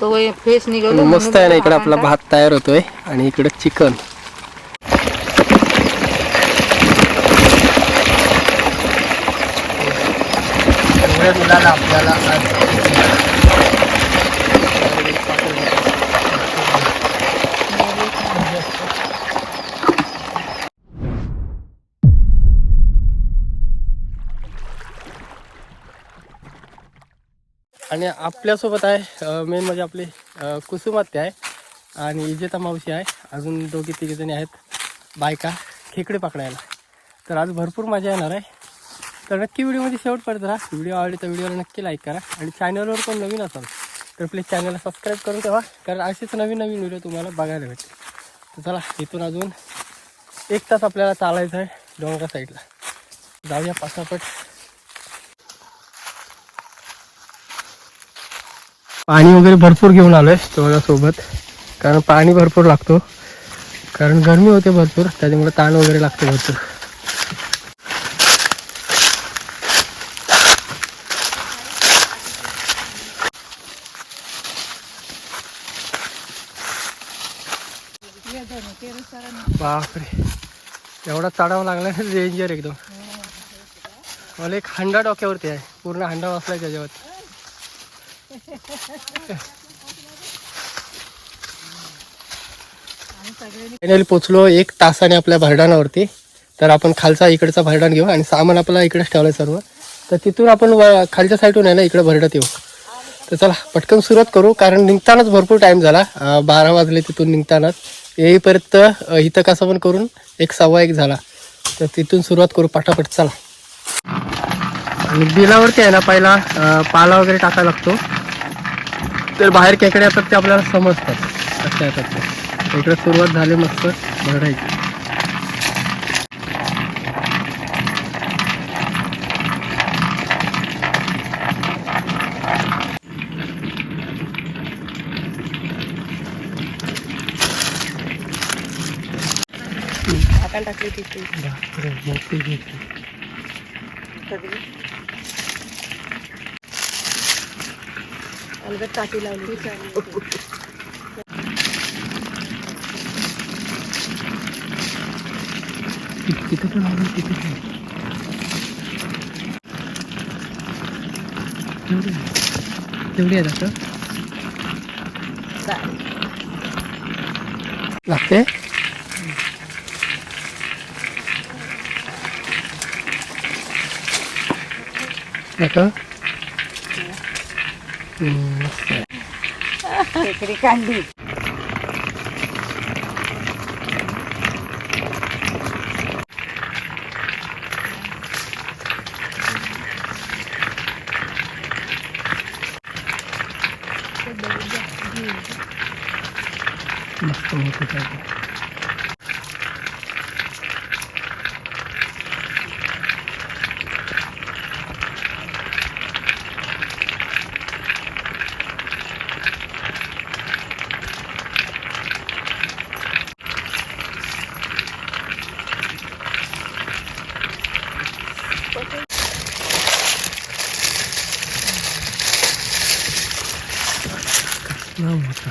तो फेस निघालो मस्त आहे ना इकडे आपला भात तयार होतोय आणि इकडे चिकन. मुलाला आपल्याला आणि आपल्यासोबत आहे मेन म्हणजे आपली अ, कुसुमात्या आहे आणि इजेता मावशी आहे. अजून दोघे तिघेजणी आहेत बायका खेकडे पकडायला. तर आज भरपूर मजा येणार आहे. तर नक्की व्हिडिओमध्ये शेवटपर्यंत राहा. व्हिडिओ आवडली तर व्हिडिओला नक्की लाईक करा आणि चॅनलवर कोण नवीन असाल तर प्लीज चॅनलला सबस्क्राईब करून ठेवा कारण असेच नवीन नवीन व्हिडिओ तुम्हाला बघायला भेटतील तर चला इथून अजून एक तास आपल्याला चालायचं आहे डोंगरा साईडला जाऊया पासापट पाणी वगैरे भरपूर घेऊन आलोय आहे सोबत कारण पाणी भरपूर लागतो. कारण गरमी होते भरपूर त्याच्यामुळे ताण वगैरे लागतो भरपूर. बापरे. एवढा चढावा लागला डेंजर एकदम. मला एक हंडा डोक्यावरती आहे. पूर्ण हंडा वाचलाय त्याच्यावर फायनली पोचलो एक तासाने आपल्या भरडाणावरती तर आपण खालचा इकडचा भरडान घेऊ आणि सामान आपला इकडेच ठेवलंय सर्व. तर तिथून आपण खालच्या साईडून आहे ना इकडे भरडत येऊ. तर चला पटकन सुरुवात करू कारण निघतानाच भरपूर टाइम झाला. बारा वाजले तिथून निघतानाच. येईपर्यंत इथं कसं पण करून एक सव्वा एक झाला. तर तिथून सुरुवात करू पटापट चला. आणि बिलावरती आहे ना पहिला पाला वगैरे टाकायला लागतो. तर बाहेर खेकडे येतात ते आपल्याला समजतात. कशा येतात ते इकडे सुरुवात झाली मस्त. भरडायची. टाकली तिथे मोठी अलगद टाकी लावली तिथे तिथे पण आहे, तिथे पण. तेवढी आहे. तेवढी आहे आता लागते आता हम्म, मस्त आहे. खेकडी कांडी मस्त मोठी आहे. कसला मोठा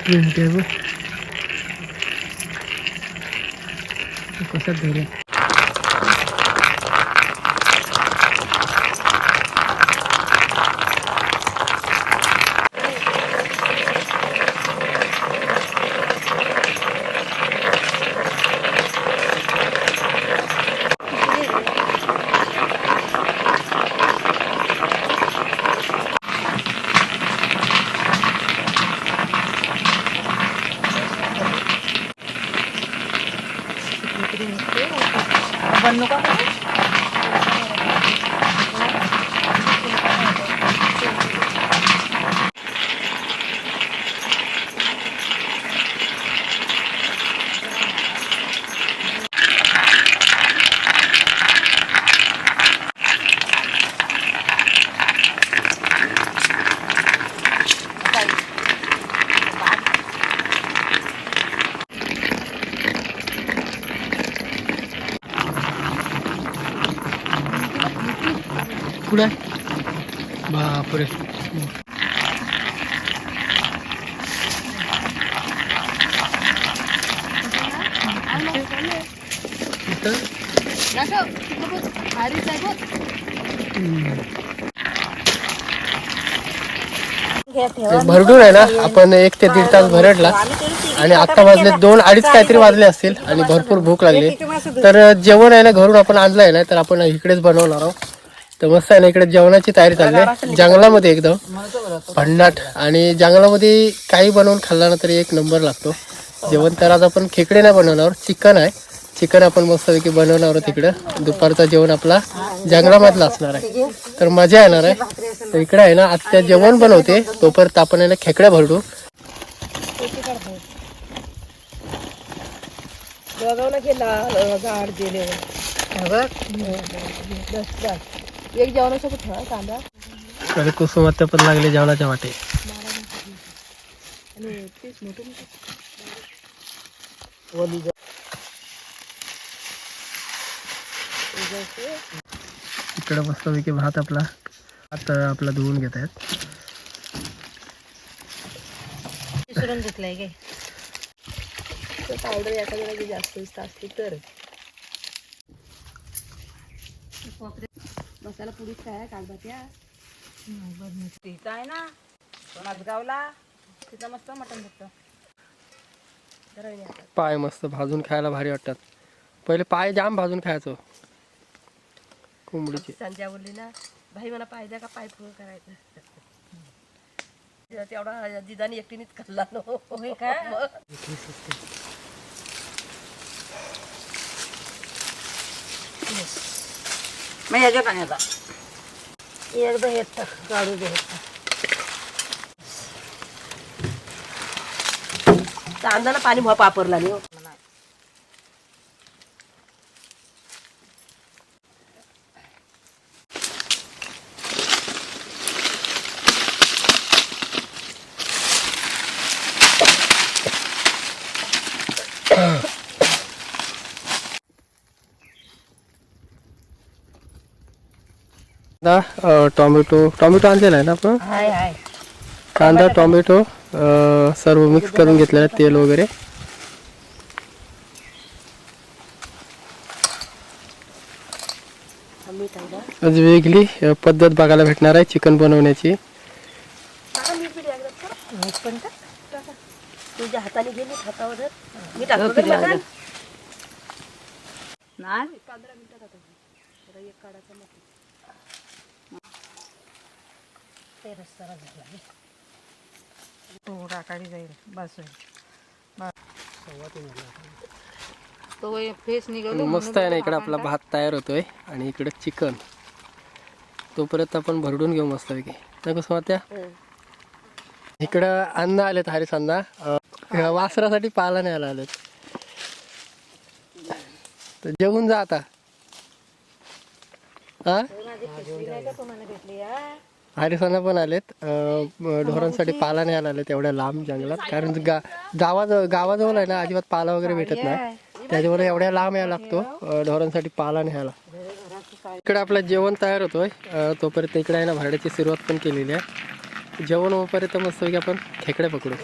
बापरे कसली मोठी आहे बघ Gracias. कुठे बापरे. भरडून आहे ना? आपण एक ते दीड तास भरडला आणि आता वाजले दोन अडीच काहीतरी वाजले असतील आणि भरपूर भूक लागली. तर जेवण आहे ना घरून आपण आणलं आहे ना तर आपण इकडेच बनवणार आहोत. तर मस्त आहे ना इकडे जेवणाची तयारी चालली आहे. जंगलामध्ये एकदम. भन्नाट. आणि जंगलामध्ये काही बनवून खाल्ला ना तरी एक नंबर लागतो. जेवण तर आज आपण खेकडे नाही बनवणार चिकन आहे. चिकन आपण मस्तपैकी बनवणार आहोत इकडं दुपारचा जेवण आपला जंगलामधला असणार आहे. तर मजा येणार आहे. तर इकडे आहे ना आत्या जेवण बनवते. तोपर्यंत आपण आहे ना खेकड्या भरडू. एक जेवणासोबत ठेवा कांदा? अरे कुसुमात्या पण लागले जेवणाच्या वाटे. इकडे मस्तपैकी भात आपला भात आपला धुवून घेत आहेत. मिसळून घेतलंय काय? पावडर एखाद्या जास्त असते तर. मसाला पुडीत काय कागदाच्या तिथं आहे ना गावला तिथं मस्त मटण भेटतं. पाय मस्त भाजून खायला भारी वाटतात. पहिले पाय जाम भाजून खायचो. कोंबडीचे. संध्या बोलली ना भाई मला पाय द्या का? पाय फुल करायचं. तेवढा जिजाने एकटीनेच खाल्ला नो काय मग याच्या पाण्याचा. एकदा येत काढू दे तांदळाला पाणी वापरला नाही हो. कांदा अं, टोमॅटो टोमॅटो आणलेला आहे ना आपण? हाय हाय. कांदा टोमॅटो. अं, सर्व मिक्स करून घेतलेलं आहे तेल वगैरे. आज वेगळी अं, पद्धत बघायला भेटणार आहे चिकन बनवण्याची. मीठ पण टाक. टाका. तुझ्या हाताने गेली हातावर. मी टाकतो का मटण? पंधरा मिनिटात आता. जरा एक काढायचा मग. ते रस्सा झाला रे. टाकाडी जाईल बस तो फेस निघालो मस्त आहे ना इकडे आपला भात तयार होतोय आणि इकडे चिकन. तोपर्यंत आपण भरडून घेऊ मस्तपैकी. नाही कसं वाटत्या इकडं अन्न आलेत हरीस अण्णा. अं, वासरासाठी पाला न्यायला आलेत. तर जेवून जा आता. हा हरिसांना पण आलेत. अं, ढोरांसाठी पाला न्यायला आलेत एवढ्या लांब जंगलात. कारण गा गावाजवळ गावाजवळ आहे ना अजिबात पाला वगैरे भेटत नाही. त्याच्यामुळे एवढ्या लांब यायला लागतो अं, ढोरांसाठी पाला न्यायला. इकडे आपलं जेवण तयार होतोय. अं, तोपर्यंत इकडे आहे ना भरड्याची सुरुवात पण केलेली आहे. जेवण होईपर्यंत मस्तपैकी आपण खेकडे पकडू.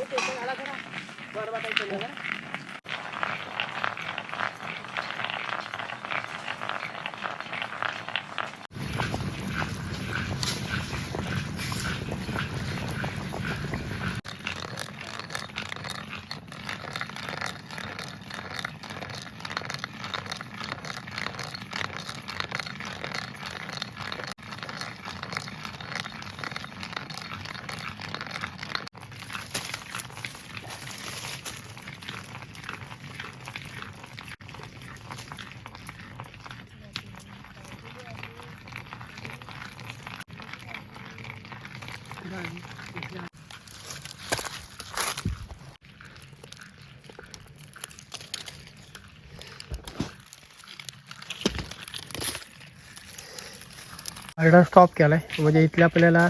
अर्धा स्टॉप केलाय. म्हणजे इथल्या आपल्याला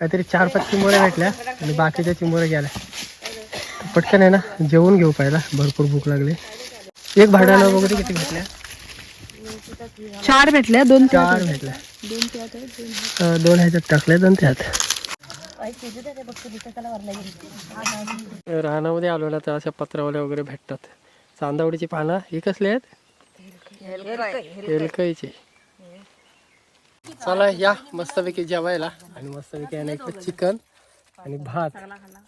काहीतरी चार पाच चिंबोऱ्या भेटल्या आणि बाकीच्या चिंबोऱ्या गेल्या. पटकन आहे ना जेवून घेऊ पहिला. भरपूर भूक लागली. एक भाड्याला वगैरे किती भेटल्या? चार भेटल्या दोन चार भेटल्या. दोन दोन दोन ह्याच्यात टाकले आणि त्यात रानामध्ये आलो ना तर अशा पत्रावल्या वगैरे भेटतात. चांदावडीची पानं ही कसली आहेत? एलकाईची चला या मस्तपैकी जेवायला. आणि मस्तपैकी आणि चिकन आणि भात.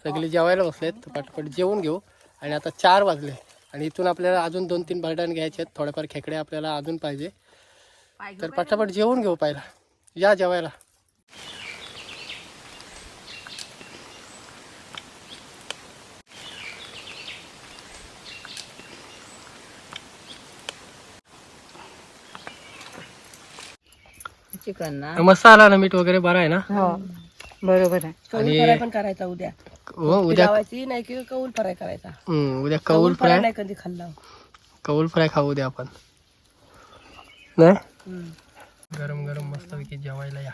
सगळे जेवायला बसलेत तर पटपट जेवून घेऊ. आणि आता चार वाजले. आणि इथून आपल्याला अजून दोन तीन बर्डन घ्यायचे आहेत. थोडेफार खेकडे आपल्याला अजून पाहिजे. तर पटापट जेवून घेऊ पाहिला. या जेवायला. चिकन ना मस्त आला ना मीठ वगैरे बरं आहे ना? हो बरोबर आहे. आणि फ्राय पण करायचा उद्या. हो उद्या लावायची नाही की कौल फ्राय करायचा. हम्म, उद्या कौल फ्राय नाही कधी खाल्ला. कौल फ्राय खाऊ उद्या आपण. नाही? गरम गरम मस्तपैकी जेवायला या.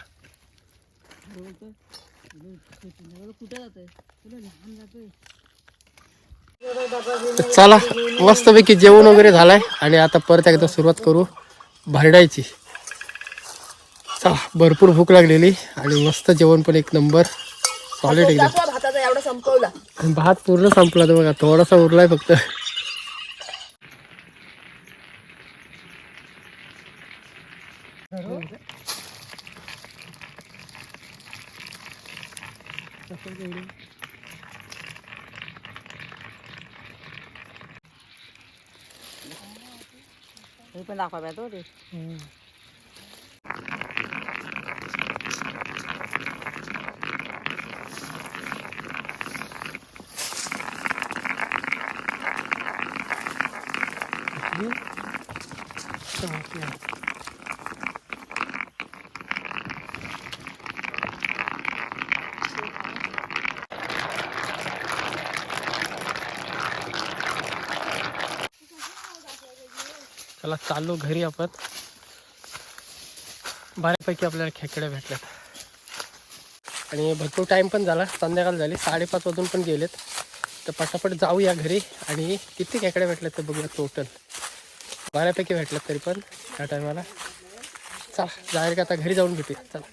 चला मस्तपैकी जेवण वगैरे झालाय. आणि आता परत एकदा सुरुवात करू भरडायची. चला भरपूर भूक लागलेली आणि मस्त जेवण पण एक नंबर. सॉलिड एकदम. भाताचा एवढा संपवला. भात पूर्ण संपला तर बघा थोडासा उरलाय फक्त. हे पण दाखवा तो. रे चला चाललो घरी आपण. बऱ्यापैकी आपल्याला खेकडे भेटल्यात. आणि भरपूर टाईम पण झाला. संध्याकाळ झाली. साडेपाच वाजून पण गेलेत. तर पटापट जाऊया घरी. आणि किती खेकडे भेटलेत ते बघूया टोटल बऱ्यापैकी भेटल्यात तरी पण त्या टायमाला चला जाहीर का आता घरी जाऊन भेटूया. चला.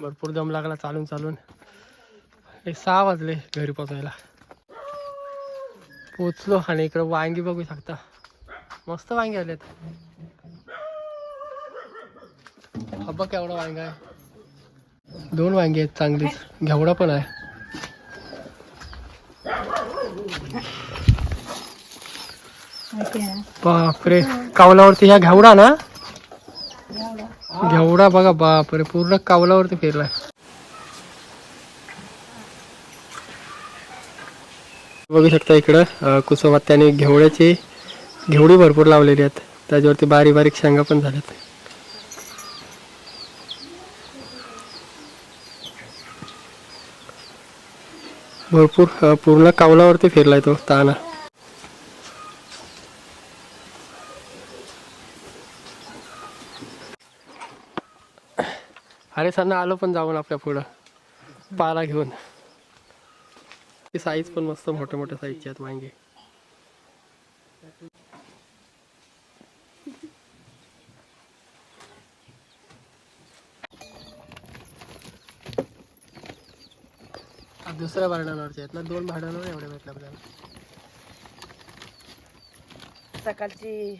भरपूर दम लागला चालून चालून. हे सहा वाजले घरी पोचायला. पोचलो आणि इकडे वांगी बघू शकता. मस्त वांगी आलेत. हा बघ केवढा वांगा आहे. दोन वांगी आहेत चांगलीच घेवडा पण आहे. बापरे. कावलावरती ह्या घेवडा ना? घेवडा. बघा बापरे. पूर्ण कावलावरती फिरलाय बघू शकता इकडं कुसुमात त्याने घेवड्याची घेवडी भरपूर लावलेली आहेत. त्याच्यावरती बारीक बारीक शेंगा पण झाल्यात. भरपूर पूर्ण कावलावरती फिरलाय तो ताना. अरे सन्ना आलो पण जाऊन आपल्या पुढं. पाला घेऊन. ती साईज पण मस्त मोठ्या मोठ्या साईजची आहेत वांगे. दुसऱ्या भांडणावरचे आहेत ना दोन भांडणावर एवढे भेटले आपल्याला. सकाळची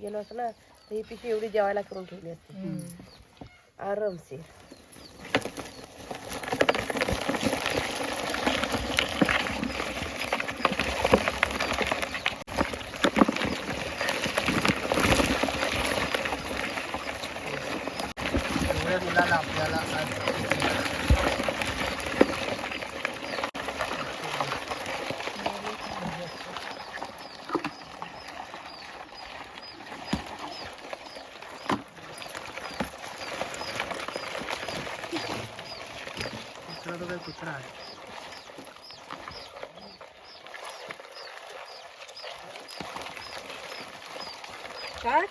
गेलो असं ना ही पिशी एवढी जेवायला करून ठेवली असते. आरामशीर. कुत्रा तो काही कुत्रा आहे? काय?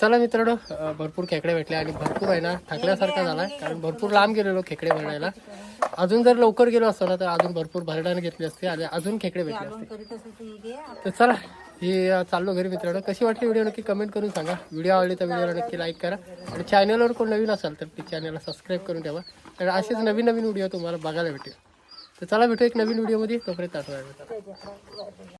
चला मित्रांनो भरपूर खेकडे भेटले आणि भरपूर आहे ना थकल्यासारखा झाला कारण भरपूर लांब गेलेलो खेकडे भरडायला. अजून जर लवकर गेलो असतो ना तर अजून भरपूर भरडाने घेतली असते आणि अजून खेकडे भेटले असते. तर चला हे चाललो घरी मित्रांनो. कशी वाटली व्हिडिओ नक्की कमेंट करून सांगा. व्हिडिओ आवडली तर व्हिडिओला नक्की लाईक करा. आणि चॅनलवर कोण नवीन असाल तर प्लीज चॅनलला सबस्क्राईब करून ठेवा. कारण असेच नवीन नवीन व्हिडिओ तुम्हाला बघायला भेटेल तर चला भेटू एक नवीन व्हिडिओमध्ये. तोपर्यंत आठवड्यात